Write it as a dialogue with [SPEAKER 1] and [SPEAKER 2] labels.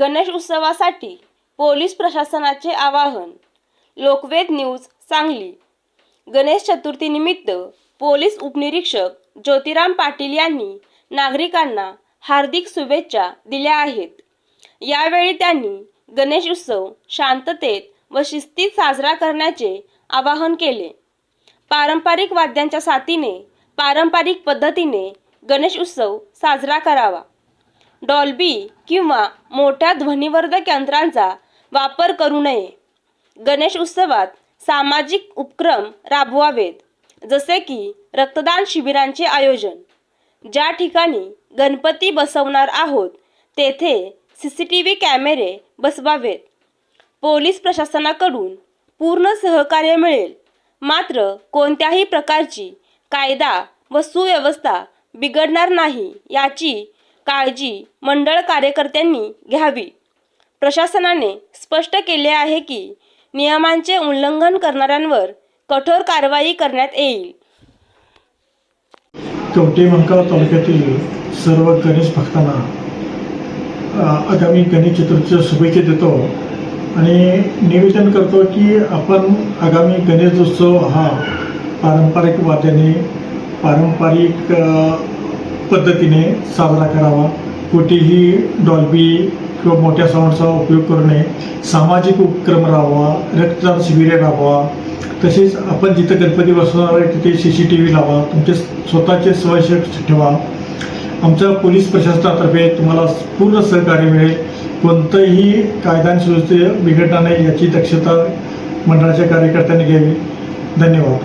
[SPEAKER 1] गणेश उत्सवासाठी पोलीस प्रशासनाचे आवाहन. लोकवेद न्यूज सांगली. गणेश चतुर्थीनिमित्त पोलीस उपनिरीक्षक ज्योतिराम पाटील यांनी नागरिकांना हार्दिक शुभेच्छा दिल्या आहेत. यावेळी त्यांनी गणेश उत्सव शांततेत व शिस्तीत साजरा करण्याचे आवाहन केले. पारंपरिक वाद्यांच्या साथीने पारंपरिक पद्धतीने गणेश उत्सव साजरा करावा. डॉल्बी किंवा मोठ्या ध्वनिवर्धक यंत्रांचा वापर करू नये. गणेश उत्सवात सामाजिक उपक्रम राबवावेत जसे की रक्तदान शिबिरांचे आयोजन. ज्या ठिकाणी गणपती बसवणार आहोत तेथे सी सी टी व्ही कॅमेरे बसवावेत. पोलीस प्रशासनाकडून पूर्ण सहकार्य मिळेल. मात्र कोणत्याही प्रकारची कायदा व सुव्यवस्था बिघडणार नाही याची काळजी मंडळ कार्यकर्त्यांनी घ्यावी. प्रशासनाने स्पष्ट केले आहे की नियमांचे उल्लंघन करणाऱ्यांवर कठोर कारवाई करण्यात येईल.
[SPEAKER 2] कवटे मंकाळ तालुक्यातील सर्व गणेश भक्तांना आगामी गणेश चतुर्थीच्या शुभेच्छा देतो आणि निवेदन करतो की आपण आगामी गणेशोत्सव हा पारंपरिक वाद्याने पारंपरिक पद्धतीने साजरा करावा. कुठेही डॉल्बी किंवा मोठ्या साऊंडचा उपयोग करू नये. सामाजिक उपक्रम राबवा रक्तदान शिबिरे राबवा. तसेच आपण जिथं गणपती बसवणार आहे तिथे सी सी टी व्ही लावा. तुमचे स्वतःचे स्वयंसेवक ठेवा. आमच्या पोलीस प्रशासनातर्फे तुम्हाला पूर्ण सहकार्य मिळेल. कोणतंही कायदा आणि सुव्यवस्थे बिघडणार नाही याची दक्षता मंडळाच्या कार्यकर्त्यांनी घ्यावी. धन्यवाद.